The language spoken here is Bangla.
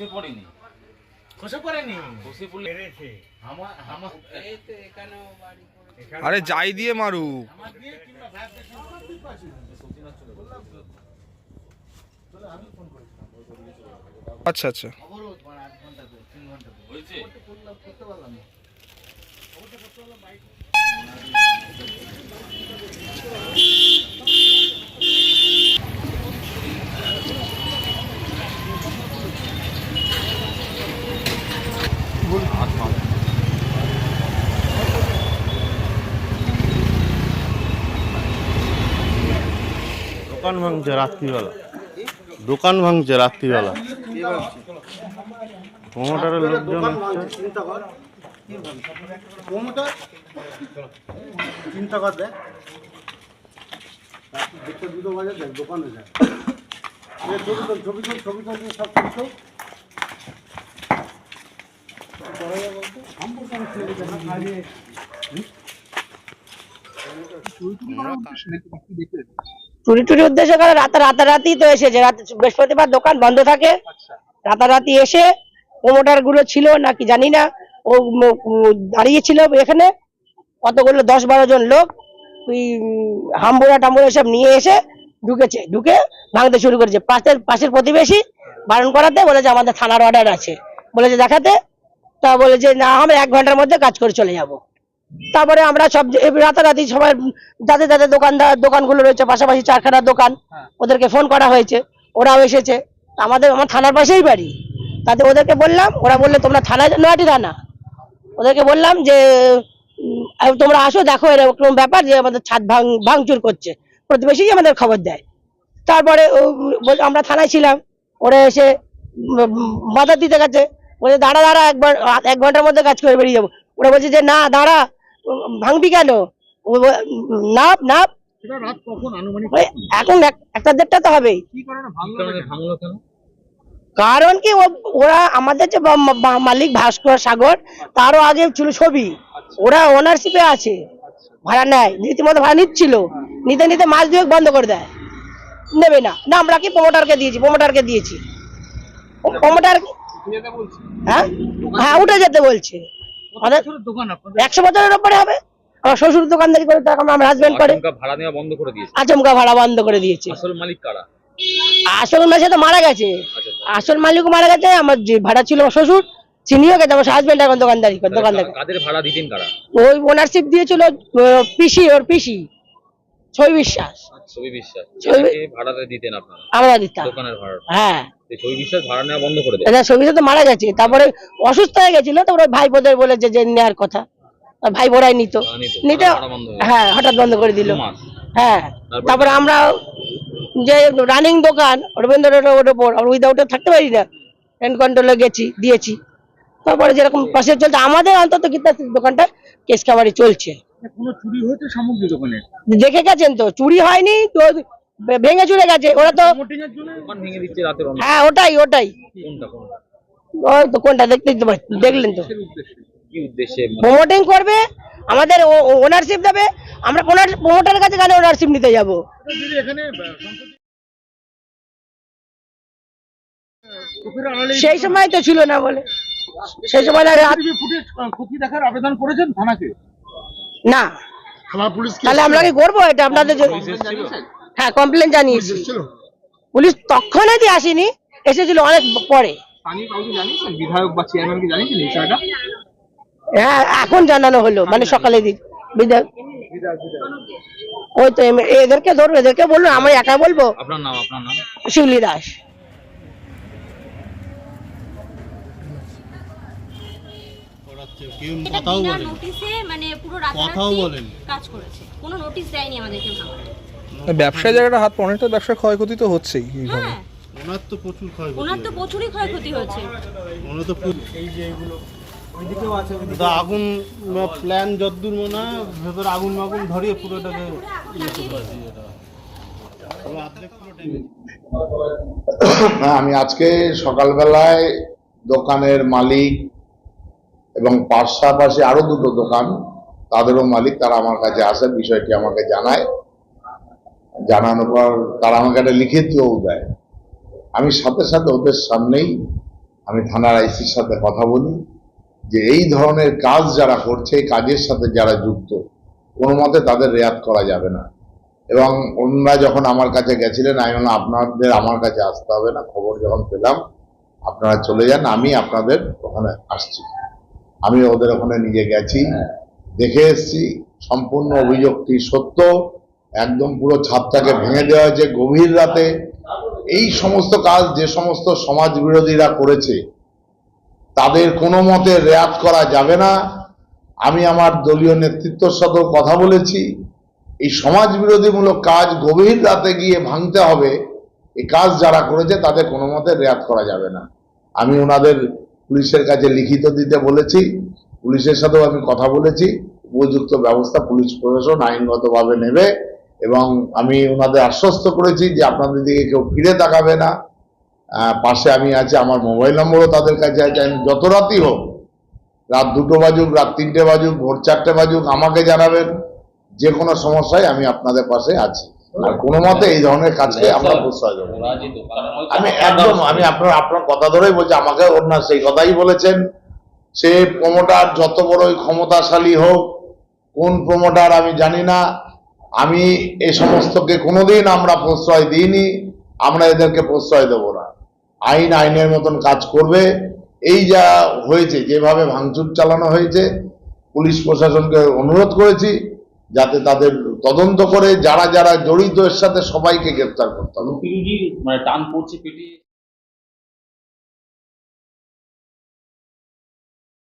খসে পড়েনি। খসে পড়েনি? খসে পড়লে পেরেছে। আমার আমার আরে যাই দিয়ে মারুক। আমার দিয়ে গেছে। আচ্ছা আচ্ছা। অবরোধ মানে আট ঘণ্টা ধরে, তিন ঘণ্টা ধরে। হয়েছে। দোকান ভাঙছে রাত্রিবেলা। দোকান ভাঙছে রাত্রিবেলা। প্রমোটারের লোকজন। চিন্তা কর। দেখ। দুটো বাজে দেখ দোকানে এ ছবি ছবি ছবি সব যাবে চুরি টুরি উদ্দেশ্য করে রাতে রাতারাতি তো এসেছে। রাত বৃহস্পতিবার দোকান বন্ধ থাকে। রাতারাতি এসে প্রমোটারগুলো ছিল নাকি জানি না। ও দাঁড়িয়েছিল এখানে। কতগুলো দশ বারো জন লোক। ওই হাম্বুরা টাম্বুরা সব নিয়ে এসে ঢুকেছে। ঢুকে ভাঙতে শুরু করেছে। পাশের পাশের প্রতিবেশী বারণ করাতে বলেছে আমাদের থানার অর্ডার আছে। বলেছে দেখাতে। তা বলেছে না আমরা এক ঘণ্টার মধ্যে কাজ করে চলে যাব। তারপরে আমরা সব রাতারাতি সবাই যাদের যাদের দোকানদার দোকানগুলো রয়েছে পাশাপাশি চারখানার দোকান ওদেরকে ফোন করা হয়েছে ওরাও এসেছে। আমাদের আমার থানার পাশেই বাড়ি। তাতে ওদেরকে বললাম ওরা বললে তোমরা থানায় নয়াটি থানা? ওদেরকে বললাম যে তোমরা আসো দেখো এরকম ব্যাপার যে আমাদের ছাদ ভাঙ ভাঙচুর করছে। প্রতিবেশী আমাদের খবর দেয়। তারপরে আমরা থানায় ছিলাম ওরা এসে বাধা দিতে গেছে। বলছে দাঁড়া দাঁড়া একবার এক ঘণ্টার মধ্যে কাজ করে বেরিয়ে যাব। ওরা বলছে যে না দাঁড়া ভাঙবি কেন? নাপ নাপ। সেটা রাত কখন আনুমানিক? ওই এখন একটা দেড়টা তো হবেই। কি কারণে কি ভাঙলো কারণে না কেন? ভাঙলো কেন? কারণ কি ও- ওরা আমাদের যে মালিক ভাস্কর সাগর তারও আগে ছিল ছবি। ওরা ওনারশিপে আছে। ভাড়া নেয়। রীতিমতো ভাড়া নিচ্ছিল। নিতে নিতে মাস দুয়েক বন্ধ করে দেয়। নেবে না। না আমরা কি প্রমোটারকে দিয়েছি? প্রমোটারকে দিয়েছি। প্রমোটার হ্যাঁ? হ্যাঁ উঠে যেতে বলছে। আপনাদের? একশো বছরের উপরে হবে। আমার শ্বশুর দোকানদারি করে তখন আমার হাজবেন্ড করে। আচমকা ভাড়া নেওয়া বন্ধ করে দিয়েছে। আচমকা ভাড়া বন্ধ করে দিয়েছে। আসল মালিক কারা? আসল মালিক তো মারা গেছে। আচ্ছা আসল মালিকও মারা গেছে আমার যে ভাড়া ছিল আমার শ্বশুর চিনিও গেছে আমার হাজবেন্ড এখন দোকানদারি করে দোকানদারি কাদের ভাড়া দিতেন কারা? ওই ওনারশিপ দিয়েছিল পিসি ওর পিসি। বিশ্বাস। ছবি বিশ্বাস। ভাড়াতে দিতেন আপনারা? আমরা দিতাম। দোকানের ভাড়া। হ্যাঁ। ছবি বিশ্বাস ভাড়া নেওয়া বন্ধ করে দেয় এদের ছয় বিশ্বাস তো মারা গেছে। তারপরে অসুস্থ হয়ে গেছিল তারপরে ভাই বোধহয় বলেছে যে নেওয়ার কথা। ভাই বোরাই নিত। নিতে। হয়ে হঠাৎ বন্ধ করে দিল। হ্যাঁ। তারপরে? আমরা যে রানিং দোকান রবীন্দ্র ওপর উইদাউটে থাকতে পারি না। হ্যান্ড কন্ট্রোলে গেছি দিয়েছি। তারপরে যেরকম পাশে চলছে আমাদের অন্তত গীতা দোকানটা কেস কাবারি চলছে। কোনো চুরি হয়েছে সামগ্রী দোকানে? দেখে গেছেন তো চুরি হয়নি তো ভেঙে চুরে গেছে ওরা তো ভেঙে দিচ্ছে রাতের হ্যাঁ ওটাই ওটাই। ওই তো কোনটা দেখতেই তো পাচ্ছি, দেখলেন তো। কি উদ্দেশ্যে? প্রমোটিং করবে আমাদের ওনারশিপ দেবে আমরা প্রমোটারের কাছে কেন ওনারশিপ নিতে যাব? সেই সময় তো ছিল না বলে। সেই সময় ফুটেজ দেখার আবেদন করেছেন থানাকে? না। থানা পুলিশ তাহলে আমরা কি করব? এটা আপনাদের হ্যাঁ কমপ্লেন জানিয়েছি। পুলিশ তখনই আসেনি এসেছিল অনেক পরে। বিধায়ক বা চেয়ারম্যানকে জানিয়েছেন এই বিষয়টা? হ্যাঁ এখন জানানো হলো মানে সকালে দিক বিধায়ক। ওই তো এদেরকে ধরো এদেরকে বলল আমি একা বলব? আপনার নাম আপনার নাম? শিউলি দাস কেউ এটা কথাও বিনা বলেন। নোটিশে মানে পুরো রাতারাতি কাজ করেছে। কোনো নোটিশ দেয়নি আমাদেরকে ব্যবসায় জায়গাটা হাত অনেকটা ব্যবসার ক্ষয়ক্ষতি তো হচ্ছেই এইভাবে। হ্যাঁ। ওনার তো প্রচুর ক্ষয় ওনার তো প্রচুরই ক্ষয়ক্ষতি হচ্ছে ওনার তো এই যে এগুলো আগুন প্ল্যান যদ্দূর মনে হয় ভেতরে আগুন মাগুন ধরিয়ে পুরোটাকে। হ্যাঁ আমি আজকে সকালবেলায় দোকানের মালিক এবং পাশাপাশি আরও দুটো দোকান তাদেরও মালিক তারা আমার কাছে আসে, বিষয়টি আমাকে জানায়। জানানোর পর তারা আমাকে একটা লিখিতও দেয়। আমি সাথে সাথে ওদের সামনেই আমি থানার আইসির সাথে কথা বলি যে এই ধরনের কাজ যারা করছে, এই কাজের সাথে যারা যুক্ত, কোনো মতে তাদের রেয়াত করা যাবে না। এবং অন্যরা যখন আমার কাছে গেছিলেন, আমি বললাম, আপনাদের আমার কাছে আসতে হবে না, খবর যখন পেলাম, আপনারা চলে যান, আমি আপনাদের ওখানে আসছি। আমি ওদের ওখানে নিজে গেছি দেখে এসছি সম্পূর্ণ অভিযোগটি সত্য একদম পুরো ছাদটাকে ভেঙে দেওয়া হয়েছে গভীর রাতে। এই সমস্ত কাজ যে সমস্ত সমাজ বিরোধীরা করেছে তাদের কোনো মতে রেয়াত করা যাবে না। আমি আমার দলীয় নেতৃত্বর সাথেও কথা বলেছি। এই সমাজ বিরোধীমূলক কাজ গভীর রাতে গিয়ে ভাঙতে হবে এই কাজ যারা করেছে তাদের কোনো মতে রেয়াত করা যাবে না। আমি ওনাদের পুলিশের কাছে লিখিত দিতে বলেছি, পুলিশের সাথেও আমি কথা বলেছি, উপযুক্ত ব্যবস্থা পুলিশ প্রশাসন আইনগতভাবে নেবে এবং আমি ওনাদের আশ্বস্ত করেছি যে আপনাদের দিকে কেউ ফিরে তাকাবে না। পাশে আমি আছি, আমার মোবাইল নম্বরও তাদের কাছে আছে। আমি যত রাতই হোক, রাত দুটো বাজুক, রাত তিনটে বাজুক, ভোর চারটে বাজুক, আমাকে জানাবেন, যে কোনো সমস্যায় আমি আপনাদের পাশে আছি। আর কোনো মতে এই ধরনের কাজকে আমরা প্রশ্রয় দেবো আমি একদম আমি আপনার আপনার কথা ধরেই বলছি আমাকে না সেই কথাই বলেছেন। সে প্রমোটার যত বড়ই ক্ষমতাশালী হোক কোন প্রমোটার আমি জানি না। আমি এ সমস্তকে কোনোদিন আমরা প্রশ্রয় দিইনি আমরা এদেরকে প্রশ্রয় দেব না। আইন আইনের মতন কাজ করবে। এই যা হয়েছে যেভাবে ভাঙচুর চালানো হয়েছে পুলিশ প্রশাসনকে অনুরোধ করেছি যাতে তাদের তদন্ত করে যারা যারা জড়িত এর সাথে সবাইকে গ্রেপ্তার করতে হবে।